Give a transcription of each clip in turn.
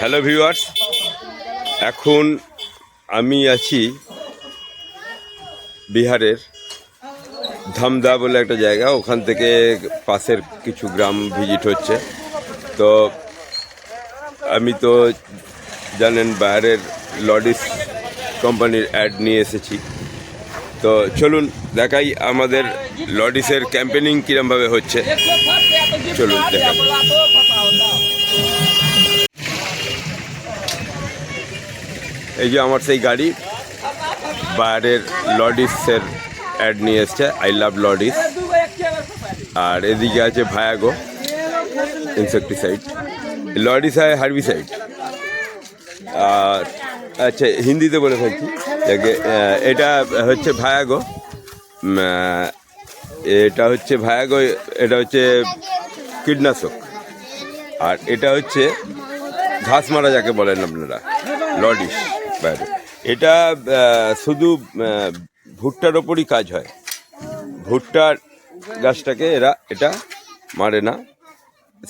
Hello viewers এখন আমি আছি বিহারের ধামদা বলে একটা জায়গা। ওখান থেকে পাশের কিছু গ্রাম ভিজিট হচ্ছে। তো আমি তো জানেন বাইরের লডিস কোম্পানির অ্যাড নিয়ে এসেছি। তো চলুন দেখাই আমাদের লডিসের ক্যাম্পেনিং কীরমভাবে হচ্ছে। চলুন দেখাই। এই যে আমার সেই গাড়ি বাইরের লডিসের অ্যাড নিয়ে এসছে আই লাভ লডিস আর এদিকে আছে ভায়াগো ইনসেকটিসাইড লডিস হয় হার্বিসাইড আর আচ্ছা হিন্দিতে বলে থাকি এটা হচ্ছে ভায়াগো এটা হচ্ছে ভায়াগো এটা হচ্ছে কীটনাশক। আর এটা হচ্ছে ঘাস মারা যাকে বলেন আপনারা লডিস বাইরে এটা শুধু ভুট্টার ওপরই কাজ হয়। ভুট্টার গাছটাকে এরা, এটা মারে না।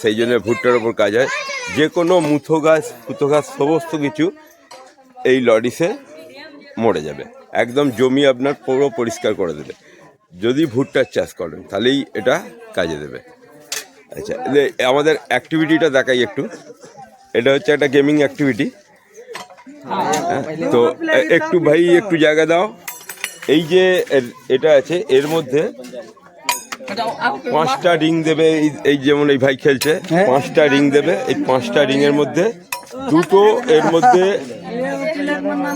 সেই জন্য ভুট্টার ওপর কাজ হয়। যে কোনো মুথো গাছ ফুতো গাছ, সমস্ত কিছু এই লডিসে মরে যাবে। একদম জমি আপনার পুরো পরিষ্কার করে দেবে। যদি ভুট্টার চাষ করেন, তাহলেই এটা কাজে দেবে। আচ্ছা আমাদের অ্যাক্টিভিটিটা দেখাই একটু। এটা হচ্ছে একটা গেমিং অ্যাক্টিভিটি তো একটু ভাই একটু জায়গা দাও। এই যে এটা আছে এর মধ্যে পাঁচটা রিং দেবে এই- যেমন এই ভাই খেলছে পাঁচটা রিং দেবে এই পাঁচটা রিং এর মধ্যে দুটো এর মধ্যে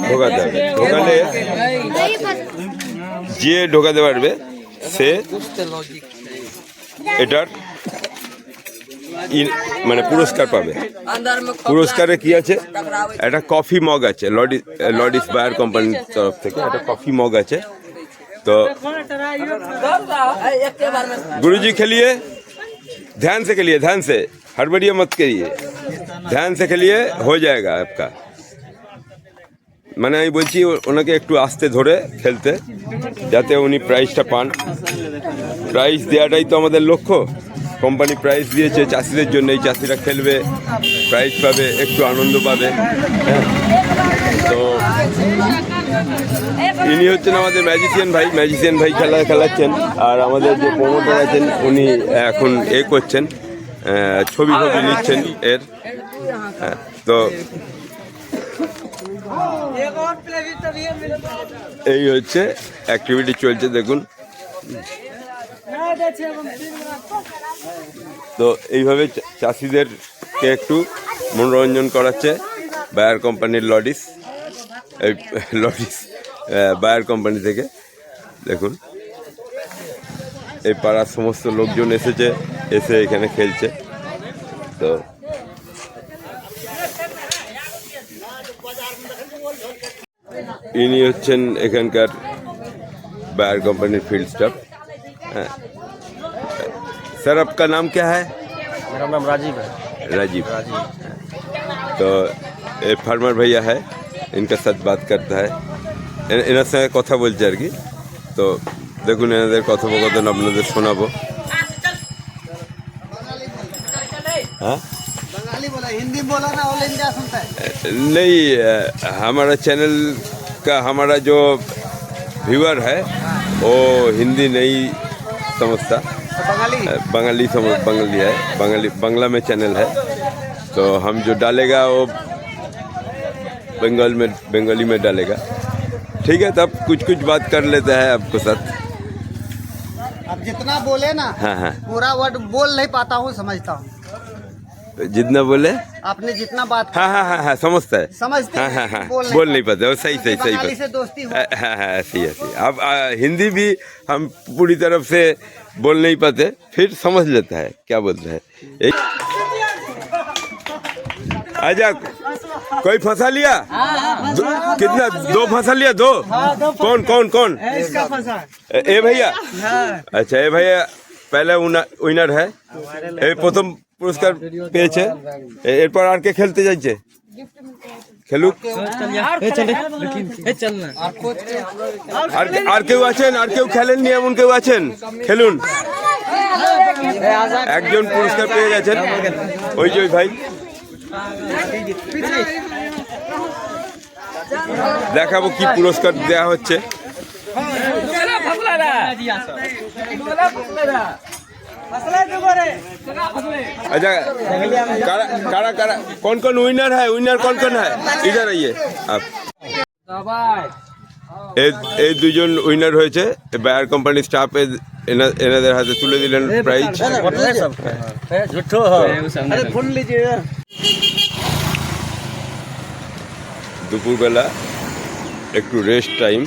ঢোকাতে হবে ঢোকালে যে ঢোকাতে পারবে সে এটার মানে পুরস্কার পাবে अंदर में পুরস্কারে কি আছে একটা কফি মগ আছে লডিস লডিস বায়ার কোম্পানির তরফ থেকে একটা কফি মগ আছে তো एक के बार में गुरुजी खेलिए ध्यान से खेलिए ध्यान से हड़बड़िए मत करिए ध्यान से खेलिए हो जाएगा आपका মানে আমি বলছি ও- ওনাকে একটু আস্তে ধরে খেলতে যাতে উনি প্রাইজটা পান প্রাইজ দেওয়াটাই তো আমাদের লক্ষ্য কোম্পানি প্রাইজ দিয়েছে চাষিদের জন্য এই চাষিরা খেলবে প্রাইজ পাবে একটু আনন্দ পাবে হ্যাঁ। তো ইনি হচ্ছেন আমাদের ম্যাজিসিয়ান ভাই ম্যাজিসিয়ান ভাই খেলা খেলাচ্ছেন আর আমাদের যে প্রমোটার আছেন উনি এখন এ করছেন ছবি ছবি নিচ্ছেন এর হ্যাঁ, তো এই হচ্ছে অ্যাক্টিভিটি চলছে দেখুন। তো এইভাবে চাষিদেরকে একটু মনোরঞ্জন করাচ্ছে বায়ার কোম্পানির লডিস, এই, লডিস বায়ার কোম্পানি থেকে। দেখুন, এই পাড়ার সমস্ত লোকজন এসেছে, এসে এখানে খেলছে। তো ইনি হচ্ছেন এখানকার বায়ার কোম্পানির ফিল্ড স্টাফ হ্যাঁ স্যার आपका नाम क्या है मेरा नाम राजीव है राजीव তো এই ফার্মার ভাইয়া হ্যাঁ ইনকা সাথ বাত করতে হয় এ- এনার সঙ্গে কথা বলছে আর কি তো দেখুন এনাদের কথোপকথন আপনাদের শোনাবো हाँ बंगाली बोला हिंदी बोला ना ऑल इंडिया सुनता है नहीं अ, हमारा चैनल का हमारा जो व्यूअर है वो हिंदी नहीं समझता तो बंगाली बंगाली समझ बंगाली है। बंगाली बांग्ला में चैनल है। तो हम जो डालेगा वो बंगाल में बंगाली में डालेगा। ठीक है तब कुछ कुछ बात कर लेते हैं आपको साथ। अब जितना बोले ना हाँ हाँ। पूरा वर्ड बोल नहीं पाता हूँ समझता हूँ। जितना बोले? आपने जितना बात हाँ हाँ हाँ हाँ समझता है। समझते हाँ हाँ हाँ बोल, बोल नहीं पाते। सही सही सही बात। दोस्ती हाँ, हाँ। हाँ ऐसी ऐसी। अब हिंदी भी हम पूरी तरफ़ से बोल नहीं पाते फिर समझ लेता है क्या बोलता है। अच्छा कोई फंसा लिया? दो, कितना दो फंसा लिया दो? कौन कौन कौन? ए भैया? हाँ। अच्छा ए भैया पहले विनर है। ए प्रथम পুরস্কার পেয়েছে। এরপর আর কে খেলতে যাচ্ছে? খেলুক। আর কেউ আছেন? আর কেউ খেলেননি? এমন কেউ আছেন? খেলুন। একজন পুরস্কার পেয়ে গেছেন। ওই যে ভাই। দেখাবো কি পুরস্কার দেওয়া হচ্ছে। अच्छा कारा कारा कारा कौन कौन विनर है विनर कौन कौन है इधर आइए आप এই এই দুজন উইনার হয়েছে বায়ার কোম্পানির স্টাফ এনাদের হাতে তুলে দিলেন প্রাইজ झूठो हो अरे फुल लीजिए দুপুরবেলা একটু রেস্ট টাইম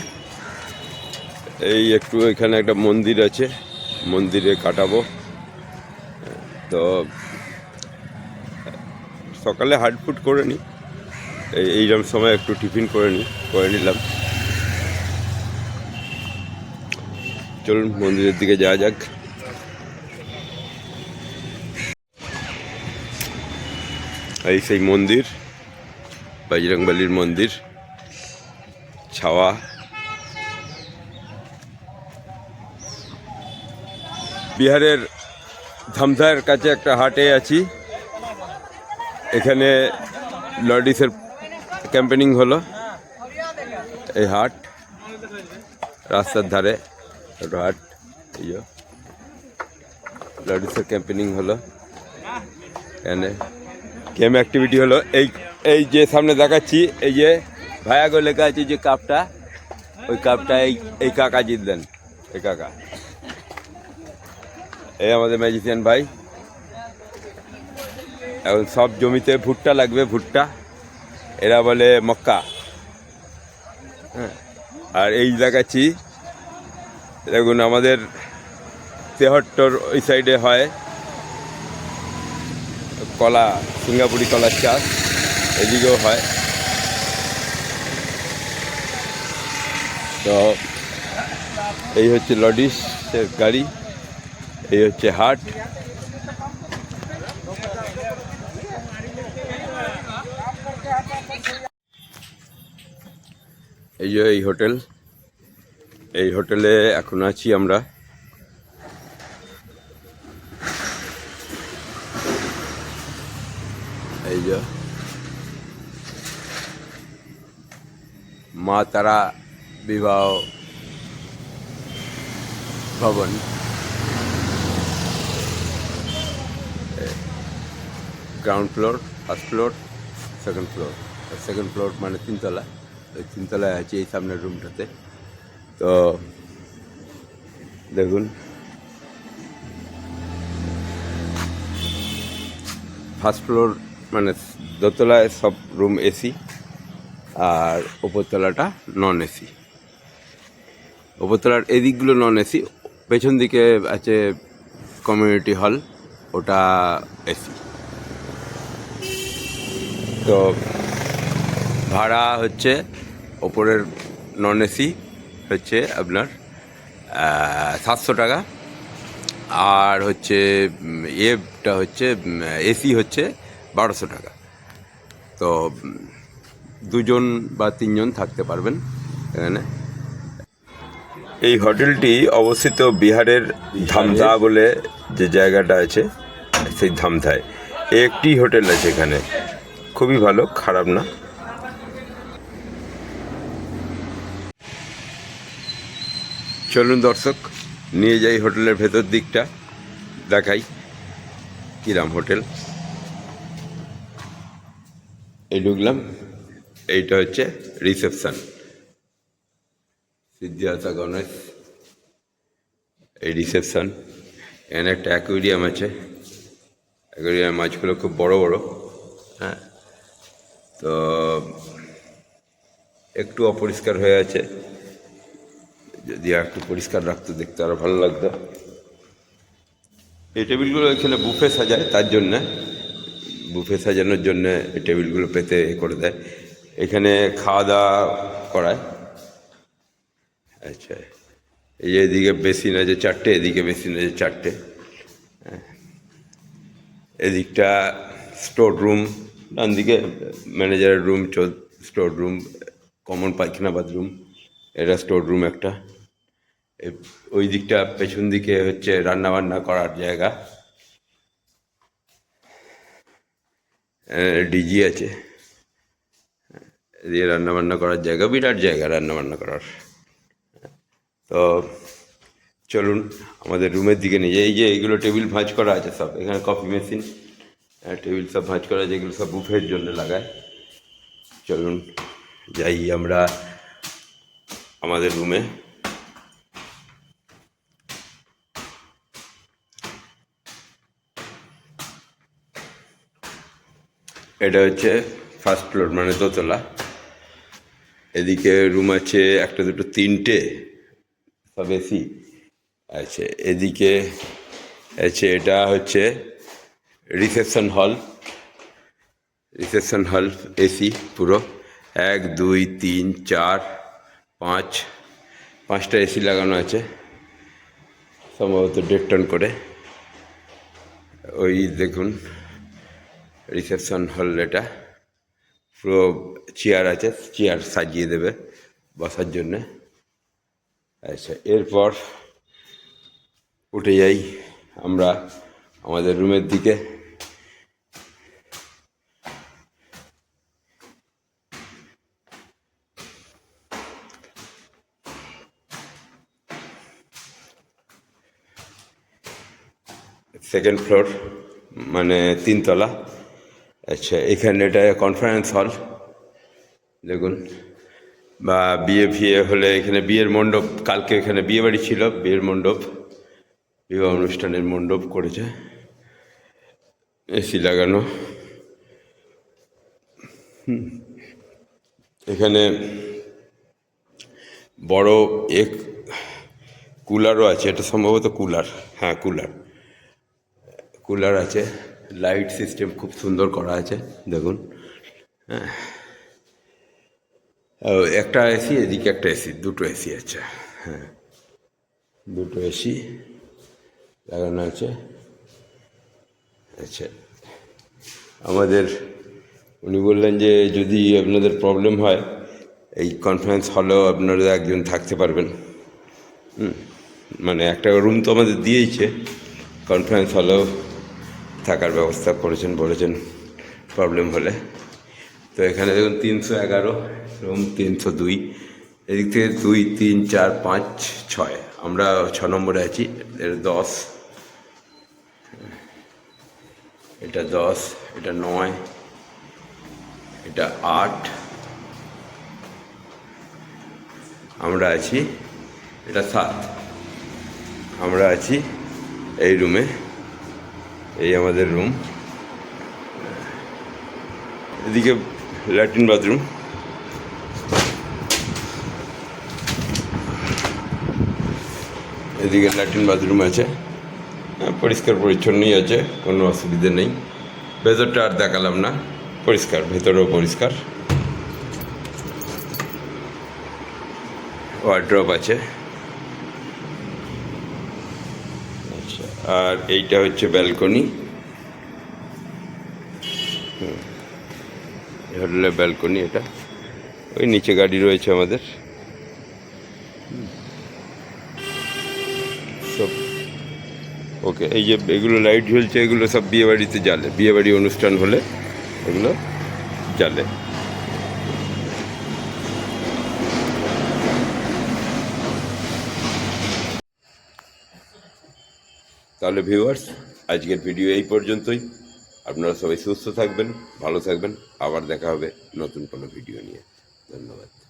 এই একটু এখানে একটা মন্দির আছে মন্দিরে কাটাবো তো, সকালে হার্ড ফুড করে নিই এই এইরকম সময় একটু টিফিন করে নিই করে নিলাম। চলুন, মন্দিরের দিকে যাওয়া যাক। এই সেই মন্দির, বজরংবলির মন্দির, ছাওয়া। বিহারের ধামধার কাছে একটা হাটে আছি। এখানে লডিসের ক্যাম্পেনিং হলো। এই হাট, রাস্তার ধারে ছোটো হাট, এই লডিসের ক্যাম্পেনিং হলো। এখানে গেম অ্যাক্টিভিটি হলো। এই এই যে সামনে দেখাচ্ছি, এই যে ভায়াগো লেখা আছে যে কাপটা, ওই কাপটা এই এই কাকা জিতলেন, এই কাকা। এই আমাদের ম্যাজিশিয়ান ভাই। এখন সব জমিতে ভুট্টা লাগবে, ভুট্টা। এরা বলে মক্কা। হ্যাঁ। আর এই দেখাচ্ছি, দেখুন আমাদের তেহট্টর ওই সাইডে হয় কলা, সিঙ্গাপুরি কলার চাষ, এদিকেও হয়। তো এই হচ্ছে লডিসের গাড়ি। এই হচ্ছে হাট। এই যে এই হোটেল। এই হোটেলে এখন আছি আমরা। এই যে। Ma Tara Bibaha Bhaban. Ground floor first floor second floor second floor মানে তিনতলা। ওই তিনতলায় আছে এই সামনের রুমটাতে তো দেখুন। ফার্স্ট ফ্লোর মানে দোতলায় সব রুম এসি আর ওপরতলাটা নন এসি ওপরতলার এদিকগুলো নন এসি পেছন দিকে আছে কমিউনিটি হল ওটা এসি তো ভাড়া হচ্ছে ওপরের নন এসি হচ্ছে আপনার সাতশো টাকা। আর হচ্ছে এটা হচ্ছে এসি হচ্ছে বারোশো টাকা। তো দুজন বা তিনজন থাকতে পারবেন এখানে। এই হোটেলটি অবস্থিত বিহারের ধামধা বলে যে জায়গাটা আছে, সেই ধামধায় একটি হোটেল আছে এখানে। খুবই ভালো, খারাপ না। চলুন দর্শক, নিয়ে যাই হোটেলের ভেতর দিকটা, দেখাই কিরাম হোটেল। এই ঢুকলাম, এইটা হচ্ছে রিসেপশন। সিদ্ধিদাতা গণেশ, এই রিসেপশান। এখানে একটা অ্যাকুইরিয়াম আছে। অ্যাকুইরিয়াম মাছগুলো খুব বড় বড় হ্যাঁ? তো একটু অপরিষ্কার হয়ে আছে। যদি একটু পরিষ্কার রাখতো দেখতে আরও ভালো লাগতো। এই টেবিলগুলো এখানে বুফে সাজায়, তার জন্যে। বুফে সাজানোর জন্য এই টেবিলগুলো পেতে এ করে দেয়। এখানে খাওয়া দাওয়া করায়। আচ্ছা এই যে এদিকে বেসিন আছে, চারটে, এদিকে বেসিন আছে, চারটে। হ্যাঁ। এদিকটা স্টোর রুম ডান দিকে ম্যানেজারের রুম স্টোর রুম, কমন পায়খানা বাথরুম, এটা স্টোর রুম একটা। ওই দিকটা পেছন দিকে হচ্ছে রান্না বান্না করার জায়গা। ডিজি আছে। দিয়ে রান্না বান্না করার জায়গা, বিরাট জায়গা রান্না বান্না করার। তো চলুন, আমাদের রুমের দিকে নিয়ে যাই। এই যে এইগুলো টেবিল ভাঁজ করা আছে সব, এখানে কফি মেশিন টেবিল সব ভাঁজ করা আছে এগুলো সব বুফের জন্য লাগায়। চলুন, যাই আমরা আমাদের রুমে এটা হচ্ছে ফার্স্ট ফ্লোর মানে দোতলা। এদিকে রুম আছে, একটা, দুটো, তিনটে সব এসি আচ্ছা এদিকে আছে, এটা হচ্ছে রিসেপশন হল রিসেপশন হল, এসি পুরো। এক, দুই, তিন, চার, পাঁচ, পাঁচটা এসি লাগানো আছে। সম্ভবত দেড় টন করে। ওই দেখুন, রিসেপশন হল এটা। পুরো চেয়ার আছে, চেয়ার সাজিয়ে দেবে বসার জন্যে। আচ্ছা এরপর উঠে যাই আমরা আমাদের রুমের দিকে। সেকেন্ড ফ্লোর মানে তিনতলা। আচ্ছা এখানে এটা কনফারেন্স হল দেখুন, বা বিয়ে ফিয়ে হলে এখানে বিয়ের মণ্ডপ, কালকে এখানে বিয়ে বাড়ি ছিল, বিয়ের মণ্ডপ, বিবাহ অনুষ্ঠানের মণ্ডপ করেছে। এসি লাগানো। এখানে বড় এক কুলারও আছে, এটা সম্ভবত কুলার। হ্যাঁ কুলার। কুলার আছে লাইট সিস্টেম খুব সুন্দর করা আছে, দেখুন। হ্যাঁ। একটা এসি এদিকে একটা এসি দুটো এসি আছে হ্যাঁ। দুটো এসি লাগানো আছে আচ্ছা। আমাদের, উনি বললেন যে যদি আপনাদের প্রবলেম হয়, এই কনফারেন্স হলেও আপনারা একজন থাকতে পারবেন। মানে একটা রুম তো আমাদের দিয়েইছে কনফারেন্স হলেও থাকার ব্যবস্থা করেছেন, বলেছেন প্রবলেম হলে। তো এখানে দেখুন, তিনশো এগারো, রুম তিনশো দুই। এদিক থেকে দুই, তিন, চার, পাঁচ, ছয়। আমরা ছ নম্বরে আছি, এর দশ। এটা দশ, এটা নয়, এটা আট। আমরা আছি, এটা সাত। আমরা আছি এই রুমে। এই আমাদের রুম এদিকে ল্যাট্রিন বাথরুম এদিকে ল্যাট্রিন বাথরুম আছে। হ্যাঁ, পরিষ্কার পরিচ্ছন্নই আছে কোনো অসুবিধে নেই। ভেতরটা আর দেখালাম না পরিষ্কার ভেতরেও পরিষ্কার। ওয়ার্ড্রপ আছে। আর এইটা হচ্ছে ব্যালকনি হলে ব্যালকনি এটা। ওই নিচে গাড়ি রয়েছে আমাদের। সব ওকে, এই যে এগুলো লাইট ঝুলছে এগুলো সব বিয়েবাড়িতে জ্বালে। বিয়ে বাড়ি অনুষ্ঠান হলে এগুলো জ্বালে। তাহলে ভিউয়ার্স আজকের ভিডিও এই পর্যন্তই। আপনারা সবাই সুস্থ থাকবেন, ভালো থাকবেন। আবার দেখা হবে নতুন কোনো ভিডিও নিয়ে। ধন্যবাদ।